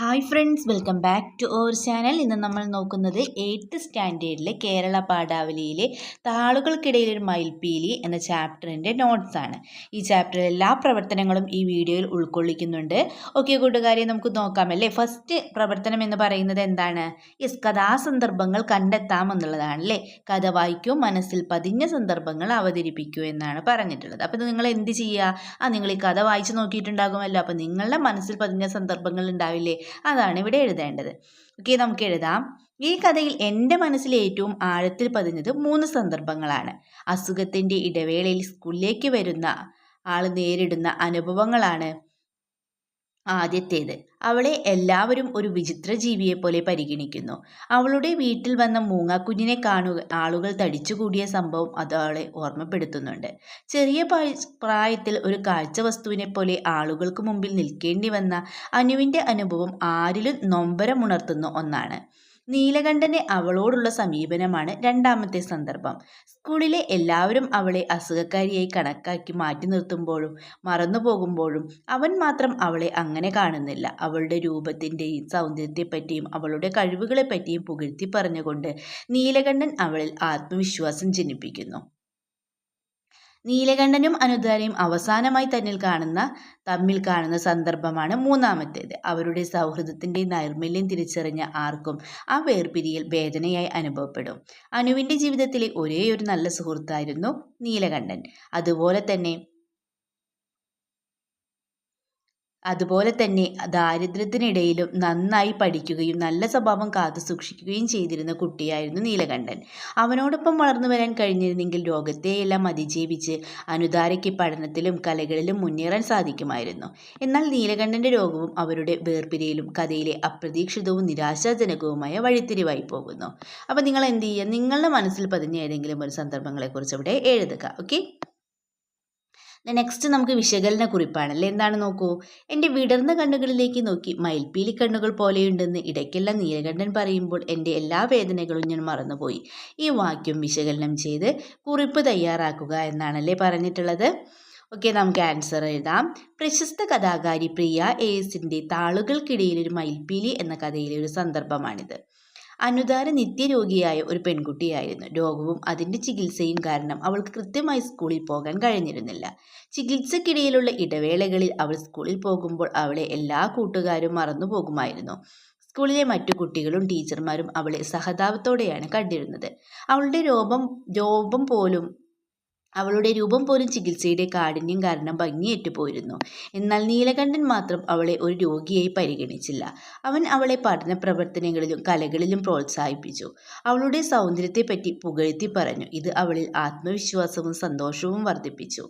Hi friends welcome back to our channel ഇന്ന് നമ്മൾ നോക്കുന്നത് എയ്ത്ത് സ്റ്റാൻഡേർഡിലെ കേരള പാഠാവലിയിലെ താളുകൾക്കിടയിൽ ഒരു മയിൽപ്പീലി എന്ന ചാപ്റ്ററിന്റെ ആണ്. ഈ ചാപ്റ്ററിലെ എല്ലാ പ്രവർത്തനങ്ങളും ഈ വീഡിയോയിൽ ഉൾക്കൊള്ളിക്കുന്നുണ്ട്. ഓക്കെ കൂട്ടുകാരെ നമുക്ക് നോക്കാമല്ലേ? ഫസ്റ്റ് പ്രവർത്തനം എന്ന് പറയുന്നത് എന്താണ്? യെസ് കഥാസന്ദർഭങ്ങൾ കണ്ടെത്താം എന്നുള്ളതാണ് അല്ലേ കഥ വായിക്കൂ മനസ്സിൽ പതിഞ്ഞ സന്ദർഭങ്ങൾ അവതരിപ്പിക്കൂ എന്നാണ് പറഞ്ഞിട്ടുള്ളത്. അപ്പോൾ നിങ്ങൾ എന്ത് ചെയ്യുക? ആ നിങ്ങൾ ഈ കഥ വായിച്ച് നോക്കിയിട്ടുണ്ടാകുമല്ലോ. അപ്പോൾ നിങ്ങളുടെ മനസ്സിൽ പതിഞ്ഞ സന്ദർഭങ്ങൾ ഉണ്ടാവില്ലേ? അതാണ് ഇവിടെ എഴുതേണ്ടത്. ഓക്കെ നമുക്ക് എഴുതാം. ഈ കഥയിൽ എന്റെ മനസ്സിൽ ഏറ്റവും ആഴത്തിൽ പതിഞ്ഞത് മൂന്ന് സന്ദർഭങ്ങളാണ്. അസുഖത്തിന്റെ ഇടവേളയിൽ സ്കൂളിലേക്ക് വരുന്ന ആൾ നേരിടുന്ന അനുഭവങ്ങളാണ് ആദ്യത്തേത്. അവളെ എല്ലാവരും ഒരു വിചിത്ര ജീവിയെ പോലെ പരിഗണിക്കുന്നു. അവളുടെ വീട്ടിൽ വന്ന മൂങ്ങാക്കുഞ്ഞിനെ കാണുക ആളുകൾ തടിച്ചുകൂടിയ സംഭവം അത് അവളെ ഓർമ്മപ്പെടുത്തുന്നുണ്ട്. ചെറിയ പ്രായത്തിൽ ഒരു കാഴ്ച വസ്തുവിനെ പോലെ ആളുകൾക്ക് മുമ്പിൽ നിൽക്കേണ്ടി വന്ന അനുവിന്റെ അനുഭവം ആരിലും നൊമ്പരമുണർത്തുന്ന ഒന്നാണ്. നീലകണ്ഠന് അവളോടുള്ള സമീപനമാണ് രണ്ടാമത്തെ സന്ദർഭം. സ്കൂളിലെ എല്ലാവരും അവളെ അസുഖക്കാരിയായി കണക്കാക്കി മാറ്റി നിർത്തുമ്പോഴും മറന്നു പോകുമ്പോഴും അവൻ മാത്രം അവളെ അങ്ങനെ കാണുന്നില്ല. അവളുടെ രൂപത്തിന്റെയും സൗന്ദര്യത്തെപ്പറ്റിയും അവളുടെ കഴിവുകളെപ്പറ്റിയും പുകഴ്ത്തി പറഞ്ഞുകൊണ്ട് നീലകണ്ഠൻ അവളിൽ ആത്മവിശ്വാസം ജനിപ്പിക്കുന്നു. നീലകണ്ഠനും അനുദാനയും അവസാനമായി തന്നിൽ കാണുന്ന തമ്മിൽ കാണുന്ന സന്ദർഭമാണ് മൂന്നാമത്തേത്. അവരുടെ സൗഹൃദത്തിന്റെ നൈർമല്യം തിരിച്ചറിഞ്ഞ ആർക്കും ആ വേർപിരിയൽ വേദനയായി അനുഭവപ്പെടും. അനുവിന്റെ ജീവിതത്തിലെ ഒരേ ഒരു നല്ല സുഹൃത്തായിരുന്നു നീലകണ്ഠൻ. അതുപോലെ തന്നെ അതുപോലെ തന്നെ ദാരിദ്ര്യത്തിനിടയിലും നന്നായി പഠിക്കുകയും നല്ല സ്വഭാവം കാത്തു സൂക്ഷിക്കുകയും ചെയ്തിരുന്ന കുട്ടിയായിരുന്നു നീലകണ്ഠൻ. അവനോടൊപ്പം വളർന്നു വരാൻ കഴിഞ്ഞിരുന്നെങ്കിൽ ലോകത്തെയെല്ലാം അതിജീവിച്ച് അനുദാരയ്ക്ക് പഠനത്തിലും കലകളിലും മുന്നേറാൻ സാധിക്കുമായിരുന്നു. എന്നാൽ നീലകണ്ഠന്റെ രോഗവും അവരുടെ വേർപിരിയലും കഥയിലെ അപ്രതീക്ഷിതവും നിരാശാജനകവുമായ വഴിത്തിരിവായി പോകുന്നു. അപ്പോൾ നിങ്ങൾ എന്ത് ചെയ്യുക? നിങ്ങളുടെ മനസ്സിൽ പതിഞ്ഞ ഏതെങ്കിലും ഒരു സന്ദർഭങ്ങളെക്കുറിച്ച് ഇവിടെ എഴുതുക ഓക്കെ നെക്സ്റ്റ് നമുക്ക് വിശകലന കുറിപ്പാണ് അല്ലേ എന്താണ് നോക്കൂ. എന്റെ വിടർന്ന കണ്ണുകളിലേക്ക് നോക്കി മയിൽപ്പീലി കണ്ണുകൾ പോലെയുണ്ടെന്ന് ഇടയ്ക്കെല്ലാം നീലകണ്ഠൻ പറയുമ്പോൾ എന്റെ എല്ലാ വേദനകളും ഞാൻ മറന്നുപോയി. ഈ വാക്യം വിശകലനം ചെയ്ത് കുറിപ്പ് തയ്യാറാക്കുക എന്നാണല്ലേ പറഞ്ഞിട്ടുള്ളത്. ഓക്കെ നമുക്ക് ആൻസർ എഴുതാം. പ്രശസ്ത കഥാകാരി പ്രിയ എസിന്റെ താളുകൾക്കിടയിൽ ഒരു മയിൽപ്പീലി എന്ന കഥയിലെ ഒരു സന്ദർഭമാണിത്. അനുദാര നിത്യരോഗിയായ ഒരു പെൺകുട്ടിയായിരുന്നു. രോഗവും അതിന്റെ ചികിത്സയും കാരണം അവൾക്ക് കൃത്യമായി സ്കൂളിൽ പോകാൻ കഴിഞ്ഞിരുന്നില്ല. ചികിത്സക്കിടയിലുള്ള ഇടവേളകളിൽ അവൾ സ്കൂളിൽ പോകുമ്പോൾ അവളെ എല്ലാ കൂട്ടുകാരും മറന്നു പോകുമായിരുന്നു. സ്കൂളിലെ മറ്റു കുട്ടികളും ടീച്ചർമാരും അവളെ സഹതാപത്തോടെയാണ് കണ്ടിരുന്നത്. അവളുടെ രോഗം രോഗം പോലും അവളുടെ രൂപം പോലും ചികിത്സയുടെ കാഠിന്യം കാരണം ഭംഗിയേറ്റു പോയിരുന്നു. എന്നാൽ നീലകണ്ഠൻ മാത്രം അവളെ ഒരു രോഗിയായി പരിഗണിച്ചില്ല. അവൻ അവളെ പഠന പ്രവർത്തനങ്ങളിലും കലകളിലും പ്രോത്സാഹിപ്പിച്ചു. അവളുടെ സൗന്ദര്യത്തെപ്പറ്റി പുകഴ്ത്തി പറഞ്ഞു. ഇത് അവളിൽ ആത്മവിശ്വാസവും സന്തോഷവും വർദ്ധിപ്പിച്ചു.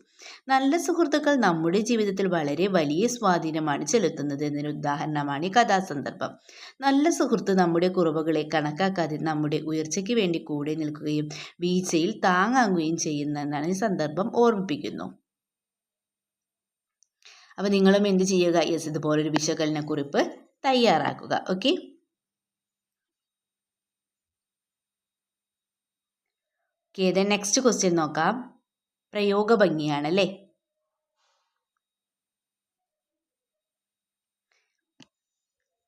നല്ല സുഹൃത്തുക്കൾ നമ്മുടെ ജീവിതത്തിൽ വളരെ വലിയ സ്വാധീനമാണ് ചെലുത്തുന്നത് എന്നൊരു ഉദാഹരണമാണ് ഈ കഥാസന്ദർഭം. നല്ല സുഹൃത്ത് നമ്മുടെ കുറവുകളെ കണക്കാക്കാതെ നമ്മുടെ ഉയർച്ചയ്ക്ക് വേണ്ടി കൂടെ നിൽക്കുകയും വീഴ്ചയിൽ താങ്ങാങ്ങുകയും ചെയ്യുന്നതെന്നാണ് ഈ സന്ദർഭം ഓർമ്മിപ്പിക്കുന്നു. അപ്പോൾ നിങ്ങളും എന്ത് ചെയ്യുക? യെസ് ഇതുപോലൊരു വിശകലന കുറിപ്പ് തയ്യാറാക്കുക. ഓക്കെ? ഓക്കെ നെക്സ്റ്റ് ക്വസ്റ്റ്യൻ നോക്കാം. പ്രയോഗ ഭംഗിയാണല്ലേ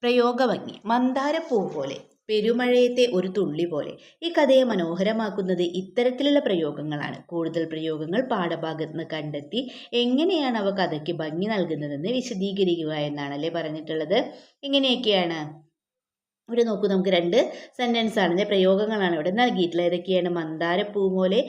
പ്രയോഗഭംഗി. മന്ദാരപ്പൂ പോലെ പെരുമഴയത്തെ ഒരു തുള്ളി പോലെ ഈ കഥയെ മനോഹരമാക്കുന്നത് ഇത്തരത്തിലുള്ള പ്രയോഗങ്ങളാണ്. കൂടുതൽ പ്രയോഗങ്ങൾ പാഠഭാഗത്ത് നിന്ന് കണ്ടെത്തി എങ്ങനെയാണ് അവ കഥയ്ക്ക് ഭംഗി നൽകുന്നതെന്ന് വിശദീകരിക്കുക എന്നാണല്ലേ പറഞ്ഞിട്ടുള്ളത്. എങ്ങനെയൊക്കെയാണ് ഇവിടെ നോക്കൂ നമുക്ക് രണ്ട് സെന്റൻസ് ആണ് പ്രയോഗങ്ങളാണ് ഇവിടെ നൽകിയിട്ടുള്ളത്. ഏതൊക്കെയാണ്? മന്ദാരപ്പൂ പോലെ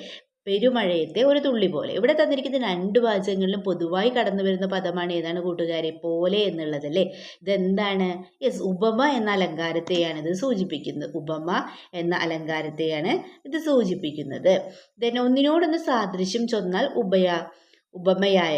പെരുമഴയത്തെ ഒരു തുള്ളി പോലെ. ഇവിടെ തന്നിരിക്കുന്ന രണ്ട് വാചകങ്ങളിലും പൊതുവായി കടന്നു വരുന്ന പദമാണ് ഏതാണ് കൂട്ടുകാരെ? പോലെ എന്നുള്ളത് അല്ലേ? ഇതെന്താണ്? യെസ് ഉപമ എന്ന അലങ്കാരത്തെയാണ് ഇത് സൂചിപ്പിക്കുന്നത്. ഉപമ എന്ന അലങ്കാരത്തെയാണ് ഇത് സൂചിപ്പിക്കുന്നത്. ദെൻ ഒന്നിനോടൊന്ന് സാദൃശ്യം ചൊന്നാൽ ഉപയ ഉപമയായ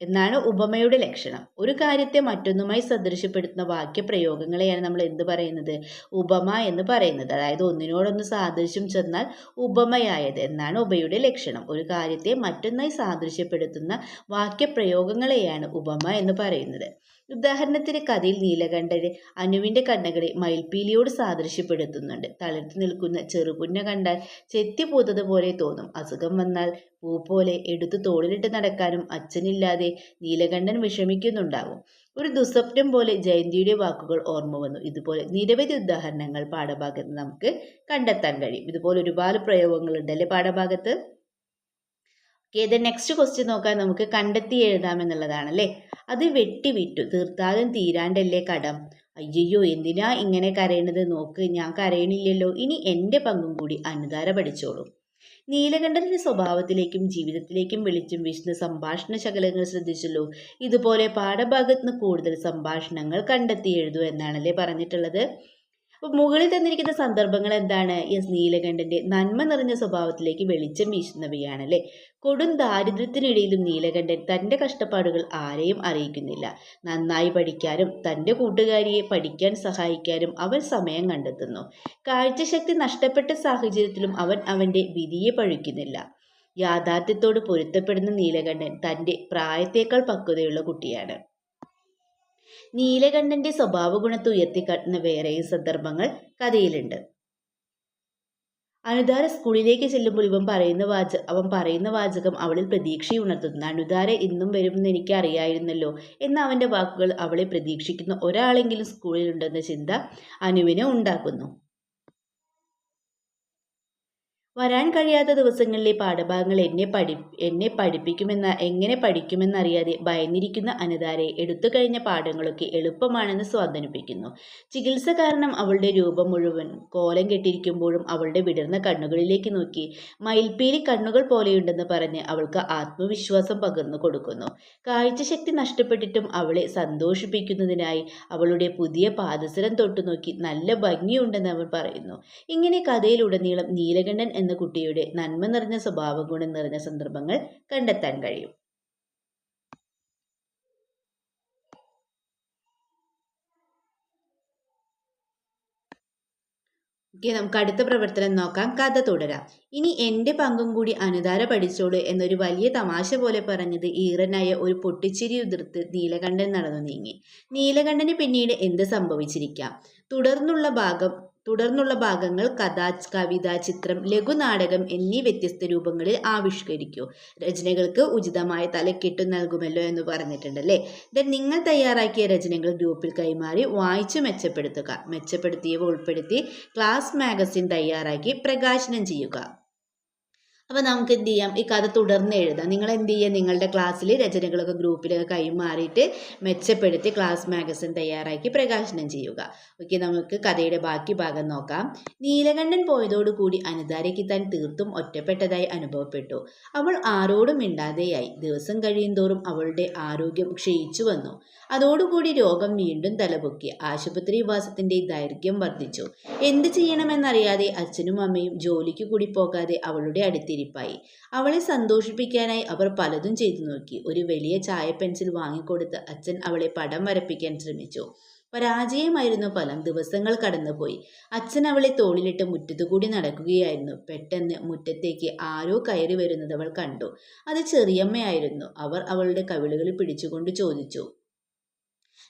എന്നാണ് ഉപമയുടെ ലക്ഷണം. ഒരു കാര്യത്തെ മറ്റൊന്നുമായി സദൃശ്യപ്പെടുത്തുന്ന വാക്യപ്രയോഗങ്ങളെയാണ് നമ്മൾ എന്ത് പറയുന്നത്? ഉപമ എന്ന് പറയുന്നത്. അതായത് ഒന്നിനോടൊന്ന് സാദൃശ്യം ചെന്നാൽ ഉപമയായത് എന്നാണ് ഉപയുടെ ലക്ഷണം. ഒരു കാര്യത്തെ മറ്റൊന്നായി സാദൃശ്യപ്പെടുത്തുന്ന വാക്യപ്രയോഗങ്ങളെയാണ് ഉപമ എന്ന് പറയുന്നത്. ഉദാഹരണത്തിന് കഥയിൽ നീലകണ്ഠന് അനുവിന്റെ കണ്ണുകളെ മയിൽപ്പീലിയോട് സാദൃശ്യപ്പെടുത്തുന്നുണ്ട്. തളർത്തി നിൽക്കുന്ന ചെറുപുന്ന കണ്ടാൽ ചെത്തിപ്പൂത്തതുപോലെ തോന്നും. അസുഖം വന്നാൽ പൂ പോലെ എടുത്തു തോളിലിട്ട് നടക്കാനും അച്ഛനില്ലാതെ നീലകണ്ഠൻ വിഷമിക്കുന്നുണ്ടാവും. ഒരു ദുസ്വപ്നം പോലെ ജയന്തിയുടെ വാക്കുകൾ ഓർമ്മ വന്നു. ഇതുപോലെ നിരവധി ഉദാഹരണങ്ങൾ പാഠഭാഗത്ത് നമുക്ക് കണ്ടെത്താൻ കഴിയും. ഇതുപോലെ ഒരുപാട് പ്രയോഗങ്ങൾ ഉണ്ടല്ലേ പാഠഭാഗത്ത്? ദ നെക്സ്റ്റ് ക്വസ്റ്റ്യൻ നോക്കാൻ നമുക്ക് കണ്ടെത്തി എഴുതാം എന്നുള്ളതാണ് അല്ലേ? അത് വെട്ടിവിറ്റു തീർത്താലും തീരാണ്ടല്ലേ കടം. അയ്യോ എന്തിനാ ഇങ്ങനെ കരയണത്? നോക്ക് ഞാൻ കരയണില്ലല്ലോ. ഇനി എന്റെ പങ്കും കൂടി അനുധാര പഠിച്ചോളൂ. നീലകണ്ഠന്റെ സ്വഭാവത്തിലേക്കും ജീവിതത്തിലേക്കും വിളിച്ചും വിഷ്ണു സംഭാഷണ ശകലങ്ങൾ ശ്രദ്ധിച്ചല്ലോ. ഇതുപോലെ പാഠഭാഗത്ത് നിന്ന് കൂടുതൽ സംഭാഷണങ്ങൾ കണ്ടെത്തി എഴുതൂ എന്നാണല്ലേ പറഞ്ഞിട്ടുള്ളത്. അപ്പോൾ മുകളിൽ തന്നിരിക്കുന്ന സന്ദർഭങ്ങൾ എന്താണ്? എസ് നീലകണ്ഠന്റെ നന്മ നിറഞ്ഞ സ്വഭാവത്തിലേക്ക് വെളിച്ചം വീശുന്നവയാണ് അല്ലേ കൊടും ദാരിദ്ര്യത്തിനിടയിലും നീലകണ്ഠൻ തന്റെ കഷ്ടപ്പാടുകൾ ആരെയും അറിയിക്കുന്നില്ല. നന്നായി പഠിക്കാനും തന്റെ കൂട്ടുകാരിയെ പഠിക്കാൻ സഹായിക്കാനും അവൻ സമയം കണ്ടെത്തുന്നു. കാഴ്ചശക്തി നഷ്ടപ്പെട്ട സാഹചര്യത്തിലും അവൻ അവന്റെ വിധിയെ പഴിക്കുന്നില്ല. യാഥാർത്ഥ്യത്തോട് പൊരുത്തപ്പെടുന്ന നീലകണ്ഠൻ തന്റെ പ്രായത്തേക്കാൾ പക്വതയുള്ള കുട്ടിയാണ്. നീലകണ്ഠന്റെ സ്വഭാവഗുണത്തെ ഉയർത്തിക്കാട്ടുന്ന വേറെയും സന്ദർഭങ്ങൾ കഥയിലുണ്ട്. അനുദാര സ്കൂളിലേക്ക് ചെല്ലുമ്പോൾ ഇവൻ പറയുന്ന വാച അവൻ പറയുന്ന വാചകം അവളിൽ പ്രതീക്ഷയുണർത്തുന്നു. അനുദാര ഇന്നും വരുമെന്ന് എനിക്ക് അറിയായിരുന്നല്ലോ എന്ന അവന്റെ വാക്കുകൾ അവളെ പ്രതീക്ഷിക്കുന്ന ഒരാളെങ്കിലും സ്കൂളിലുണ്ടെന്ന ചിന്ത അനുവിനെ ഉണ്ടാക്കുന്നു. വരാൻ കഴിയാത്ത ദിവസങ്ങളിലെ പാഠഭാഗങ്ങൾ എന്നെ പഠി എന്നെ പഠിപ്പിക്കുമെന്ന എങ്ങനെ പഠിക്കുമെന്നറിയാതെ ഭയന്നിരിക്കുന്ന അനിതാരെ എടുത്തു കഴിഞ്ഞ പാഠങ്ങളൊക്കെ എളുപ്പമാണെന്ന് സ്വാധീനിപ്പിക്കുന്നു. ചികിത്സ കാരണം അവളുടെ രൂപം മുഴുവൻ കോലം കെട്ടിയിരിക്കുമ്പോഴും അവളുടെ വിടർന്ന കണ്ണുകളിലേക്ക് നോക്കി മയിൽപ്പീലി കണ്ണുകൾ പോലെയുണ്ടെന്ന് പറഞ്ഞ് അവൾക്ക് ആത്മവിശ്വാസം പകർന്നു കൊടുക്കുന്നു. കാഴ്ചശക്തി നഷ്ടപ്പെട്ടിട്ടും അവളെ സന്തോഷിപ്പിക്കുന്നതിനായി അവളുടെ പുതിയ പാദസരം തൊട്ടുനോക്കി നല്ല ഭംഗിയുണ്ടെന്ന് അവൾ പറയുന്നു. ഇങ്ങനെ കഥയിലുടനീളം നീലകണ്ഠൻ എന്ന കുട്ടിയുടെ നന്മ നിറഞ്ഞ സ്വഭാവ ഗുണം നിറഞ്ഞ സന്ദർഭങ്ങൾ കണ്ടെത്താൻ കഴിയും. ഓക്കെ നമുക്ക് അടുത്ത പ്രവർത്തനം നോക്കാം. കഥ തുടരാം. ഇനി എന്റെ പങ്കും കൂടി അനുദാര പഠിച്ചോളൂ എന്നൊരു വലിയ തമാശ പോലെ പറഞ്ഞത് ഈറനായ ഒരു പൊട്ടിച്ചിരി ഉതിർത്ത് നീലകണ്ഠൻ നടന്നു നീങ്ങി. നീലകണ്ഠന് പിന്നീട് എന്ത് സംഭവിച്ചിരിക്കാം? തുടർന്നുള്ള ഭാഗം തുടർന്നുള്ള ഭാഗങ്ങൾ കഥ കവിത ചിത്രം ലഘുനാടകം എന്നീ വ്യത്യസ്ത രൂപങ്ങളിൽ ആവിഷ്കരിക്കൂ. രചനകൾക്ക് ഉചിതമായ തലക്കെട്ട് നൽകുമല്ലോ എന്ന് പറഞ്ഞിട്ടുണ്ടല്ലേ? ദെൻ നിങ്ങൾ തയ്യാറാക്കിയ രചനകൾ ഗ്രൂപ്പിൽ കൈമാറി വായിച്ച് മെച്ചപ്പെടുത്തുക. മെച്ചപ്പെടുത്തിയവ ഉൾപ്പെടുത്തി ക്ലാസ് മാഗസിൻ തയ്യാറാക്കി പ്രകാശനം ചെയ്യുക. അപ്പോൾ നമുക്ക് എന്ത് ചെയ്യാം ഈ കഥ തുടർന്ന് എഴുതാം. നിങ്ങൾ എന്ത് ചെയ്യുക നിങ്ങളുടെ ക്ലാസ്സിൽ രചനകളൊക്കെ ഗ്രൂപ്പിലൊക്കെ കൈമാറിയിട്ട് മെച്ചപ്പെടുത്തി ക്ലാസ് മാഗസിൻ തയ്യാറാക്കി പ്രകാശനം ചെയ്യുക. ഓക്കെ നമുക്ക് കഥയുടെ ബാക്കി ഭാഗം നോക്കാം. നീലകണ്ഠൻ പോയതോടുകൂടി അനിതാരയ്ക്ക് താൻ തീർത്തും ഒറ്റപ്പെട്ടതായി അനുഭവപ്പെട്ടു. അവൾ ആരോടും മിണ്ടാതെയായി. ദിവസം കഴിയുന്തോറും അവളുടെ ആരോഗ്യം ക്ഷയിച്ചു വന്നു. അതോടുകൂടി രോഗം വീണ്ടും തലപൊക്കി. ആശുപത്രി ആശുപത്രിവാസത്തിന്റെ ദൈർഘ്യം വർദ്ധിച്ചു. എന്ത് ചെയ്യണമെന്നറിയാതെ അച്ഛനും അമ്മയും ജോലിക്ക് കൂടി പോകാതെ അവളുടെ അടുത്തിരിപ്പായി അവളെ സന്തോഷിപ്പിക്കാനായി അവർ പലതും ചെയ്തു നോക്കി. ഒരു വലിയ ചായ പെൻസിൽ വാങ്ങിക്കൊടുത്ത് അച്ഛൻ അവളെ പടം വരപ്പിക്കാൻ ശ്രമിച്ചു. പരാജയമായിരുന്നു ഫലം. ദിവസങ്ങൾ കടന്നുപോയി. അച്ഛൻ അവളെ തോളിലിട്ട് മുറ്റത്തുകൂടി നടക്കുകയായിരുന്നു. പെട്ടെന്ന് മുറ്റത്തേക്ക് ആരോ കയറി വരുന്നത് അവൾ കണ്ടു. അത് ചെറിയമ്മയായിരുന്നു. അവർ അവളുടെ കവിളുകളിൽ പിടിച്ചുകൊണ്ട് ചോദിച്ചു.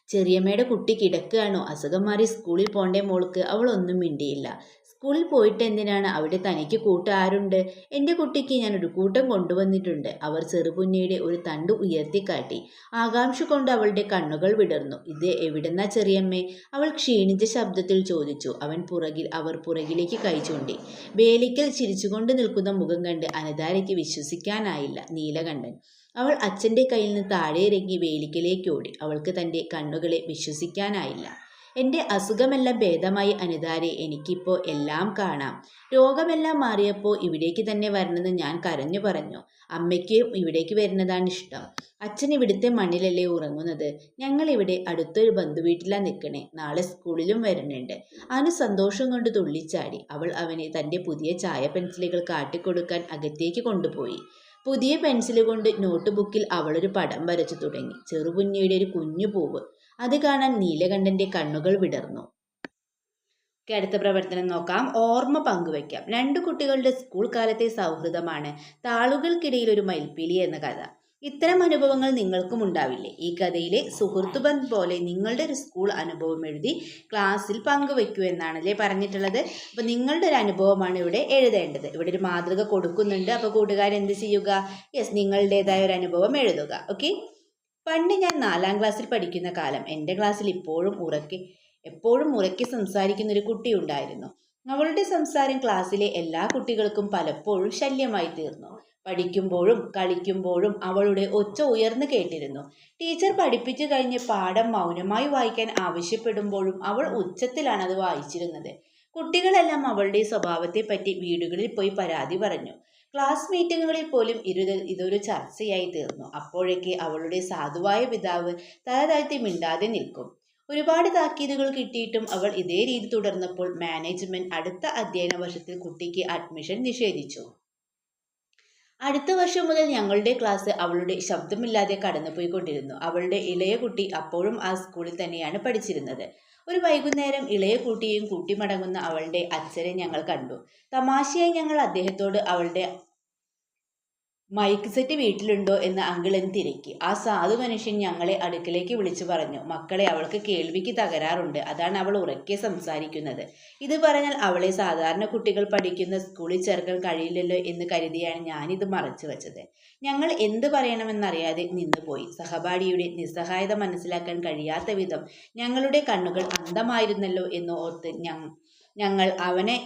ചെറിയമ്മയുടെ കുട്ടി കിടക്കുകയാണോ? അസുഖം മാറി സ്കൂളിൽ പോണ്ടേ മോൾക്ക് അവൾ ഒന്നും മിണ്ടിയില്ല. സ്കൂളിൽ പോയിട്ട് എന്തിനാണ്? അവിടെ തനിക്ക് കൂട്ടുകാരുണ്ട്. എന്റെ കുട്ടിക്ക് ഞാൻ ഒരു കൂട്ടം കൊണ്ടുവന്നിട്ടുണ്ട്. അവർ ചെറുപുന്നിയുടെ ഒരു തണ്ട് ഉയർത്തിക്കാട്ടി. ആകാംക്ഷ കൊണ്ട് അവളുടെ കണ്ണുകൾ വിടർന്നു. ഇത് എവിടെന്നാ ചെറിയമ്മേ? അവൾ ക്ഷീണിച്ച ശബ്ദത്തിൽ ചോദിച്ചു. അവൻ പുറകിൽ അവർ പുറകിലേക്ക് കൈ വേലിക്കൽ ചിരിച്ചുകൊണ്ട് നിൽക്കുന്ന മുഖം കണ്ട് അനതാരയ്ക്ക് വിശ്വസിക്കാനായില്ല. നീലകണ്ഠൻ. അവൾ അച്ഛന്റെ കയ്യിൽ നിന്ന് താഴെ ഇറങ്ങി വേലിക്കലേക്ക് ഓടി. അവൾക്ക് തന്റെ കണ്ണുകളെ വിശ്വസിക്കാനായില്ല. എന്റെ അസുഖമെല്ലാം ഭേദമായി അനിതാരെ എനിക്കിപ്പോൾ എല്ലാം കാണാം. രോഗമെല്ലാം മാറിയപ്പോൾ ഇവിടേക്ക് തന്നെ വരണമെന്ന് ഞാൻ കരഞ്ഞു പറഞ്ഞു. അമ്മയ്ക്ക് ഇവിടേക്ക് വരുന്നതാണ് ഇഷ്ടം. അച്ഛൻ ഇവിടുത്തെ മണ്ണിലല്ലേ ഉറങ്ങുന്നത്. ഞങ്ങളിവിടെ അടുത്തൊരു ബന്ധുവീട്ടിലാണ് നിൽക്കണേ. നാളെ സ്കൂളിലും വരുന്നുണ്ട് അനു സന്തോഷം കൊണ്ട് തുള്ളിച്ചാടി. അവൾ അവനെ തന്റെ പുതിയ ചായ പെൻസിലുകൾ കാട്ടിക്കൊടുക്കാൻ അകത്തേക്ക് കൊണ്ടുപോയി. പുതിയ പെൻസിൽ കൊണ്ട് നോട്ട് ബുക്കിൽ അവളൊരു പടം വരച്ചു തുടങ്ങി. ചെറുപുഞ്ഞിയുടെ ഒരു കുഞ്ഞു പൂവ് അത് കാണാൻ നീലകണ്ഠന്റെ കണ്ണുകൾ വിടർന്നു. അടുത്ത പ്രവർത്തനം നോക്കാം. ഓർമ്മ പങ്കുവയ്ക്കാം. രണ്ടു കുട്ടികളുടെ സ്കൂൾ കാലത്തെ സൗഹൃദമാണ് താളുകൾക്കിടയിൽ ഒരു മയിൽപ്പീലി എന്ന കഥ. ഇത്തരം അനുഭവങ്ങൾ നിങ്ങൾക്കും ഉണ്ടാവില്ലേ? ഈ കഥയിലെ സുഹൃത്തുബന്ധ് പോലെ നിങ്ങളുടെ ഒരു സ്കൂൾ അനുഭവം എഴുതി ക്ലാസ്സിൽ പങ്കുവെക്കൂ എന്നാണല്ലേ പറഞ്ഞിട്ടുള്ളത്. അപ്പോൾ നിങ്ങളുടെ ഒരു അനുഭവമാണ് ഇവിടെ എഴുതേണ്ടത്. ഇവിടെ ഒരു മാതൃക കൊടുക്കുന്നുണ്ട്. അപ്പോൾ കൂട്ടുകാരെന്ത് ചെയ്യുക? യെസ് നിങ്ങളുടേതായ ഒരു അനുഭവം എഴുതുക. ഓക്കെ പണ്ട് ഞാൻ നാലാം ക്ലാസ്സിൽ പഠിക്കുന്ന കാലം എന്റെ ക്ലാസ്സിൽ ഇപ്പോഴും ഉറക്കി എപ്പോഴും ഉറക്കി സംസാരിക്കുന്ന ഒരു കുട്ടി ഉണ്ടായിരുന്നു. അവളുടെ സംസാരം ക്ലാസ്സിലെ എല്ലാ കുട്ടികൾക്കും പലപ്പോഴും ശല്യമായി തീർന്നു. പഠിക്കുമ്പോഴും കളിക്കുമ്പോഴും അവളുടെ ഒച്ച ഉയർന്നു കേട്ടിരുന്നു. ടീച്ചർ പഠിപ്പിച്ചു കഴിഞ്ഞ് പാഠം മൗനമായി വായിക്കാൻ ആവശ്യപ്പെടുമ്പോഴും അവൾ ഉച്ചത്തിലാണ് അത് വായിച്ചിരുന്നത്. കുട്ടികളെല്ലാം അവളുടെ സ്വഭാവത്തെപ്പറ്റി വീടുകളിൽ പോയി പരാതി പറഞ്ഞു. ക്ലാസ് മീറ്റിങ്ങുകളിൽ പോലും ഇരുത് ഇതൊരു ചർച്ചയായി തീർന്നു. അപ്പോഴേക്ക് അവളുടെ സാധുവായ പിതാവ് തലതാഴ്ത്തി മിണ്ടാതെ നിൽക്കും. ഒരുപാട് താക്കീതുകൾ കിട്ടിയിട്ടും അവൾ ഇതേ രീതി തുടർന്നപ്പോൾ മാനേജ്മെന്റ് അടുത്ത അധ്യയന വർഷത്തിൽ കുട്ടിക്ക് അഡ്മിഷൻ നിഷേധിച്ചു. അടുത്ത വർഷം മുതൽ ഞങ്ങളുടെ ക്ലാസ് അവളുടെ ശബ്ദമില്ലാതെ കടന്നുപോയിക്കൊണ്ടിരുന്നു. അവളുടെ ഇളയ കുട്ടി അപ്പോഴും ആ സ്കൂളിൽ തന്നെയാണ് പഠിച്ചിരുന്നത്. ഒരു വൈകുന്നേരം ഇളയ കുട്ടിയും കൂട്ടി മടങ്ങുന്ന അവളുടെ അച്ഛനെ ഞങ്ങൾ കണ്ടു. തമാശയായി ഞങ്ങൾ അദ്ദേഹത്തോട് അവളുടെ മൈക്ക് സെറ്റ് വീട്ടിലുണ്ടോ എന്ന് അങ്കിളൻ തിരക്കി. ആ സാധു മനുഷ്യൻ ഞങ്ങളെ അടുക്കലേക്ക് വിളിച്ചു പറഞ്ഞു. മക്കളെ അവൾക്ക് കേൾവിക്ക് തകരാറുണ്ട്. അതാണ് അവൾ ഉറക്കെ സംസാരിക്കുന്നത്. ഇത് പറഞ്ഞാൽ അവളെ സാധാരണ കുട്ടികൾ പഠിക്കുന്ന സ്കൂളിൽ ചേർക്കാൻ കഴിയില്ലല്ലോ എന്ന് കരുതിയാണ് ഞാനിത് മറച്ചു വെച്ചത്. ഞങ്ങൾ എന്ത് പറയണമെന്നറിയാതെ നിന്നുപോയി. സഹപാഠിയുടെ നിസ്സഹായത മനസ്സിലാക്കാൻ കഴിയാത്ത വിധം ഞങ്ങളുടെ കണ്ണുകൾ അന്ധമായിരുന്നല്ലോ എന്ന് ഓർത്ത് ഞങ്ങൾ അവനെ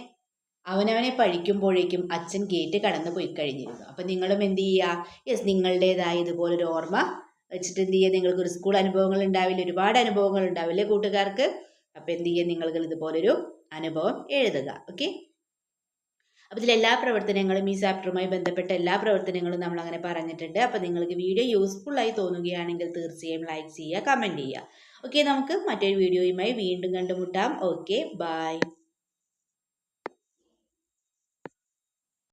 അവനവനെ പഴിക്കുമ്പോഴേക്കും അച്ഛൻ ഗേറ്റ് കടന്നു പോയി കഴിഞ്ഞിരുന്നു. അപ്പം നിങ്ങളും എന്ത് ചെയ്യുക യെസ് നിങ്ങളുടേതായ ഇതുപോലൊരു ഓർമ്മ വെച്ചിട്ട് എന്ത് ചെയ്യുക നിങ്ങൾക്കൊരു സ്കൂൾ അനുഭവങ്ങൾ ഉണ്ടാവില്ല? ഒരുപാട് അനുഭവങ്ങൾ ഉണ്ടാവില്ലേ കൂട്ടുകാർക്ക്? അപ്പം എന്ത് ചെയ്യുക നിങ്ങൾക്ക് ഇതുപോലൊരു അനുഭവം എഴുതുക. ഓക്കെ അപ്പോൾ ഇതിൽ എല്ലാ പ്രവർത്തനങ്ങളും ഈ ചാപ്റ്ററുമായി ബന്ധപ്പെട്ട എല്ലാ പ്രവർത്തനങ്ങളും നമ്മൾ അങ്ങനെ പറഞ്ഞിട്ടുണ്ട്. അപ്പോൾ നിങ്ങൾക്ക് വീഡിയോ യൂസ്ഫുൾ ആയി തോന്നുകയാണെങ്കിൽ തീർച്ചയായും ലൈക്ക് ചെയ്യുക കമന്റ് ചെയ്യുക. ഓക്കെ നമുക്ക് മറ്റൊരു വീഡിയോയുമായി വീണ്ടും കണ്ടുമുട്ടാം. Okay bye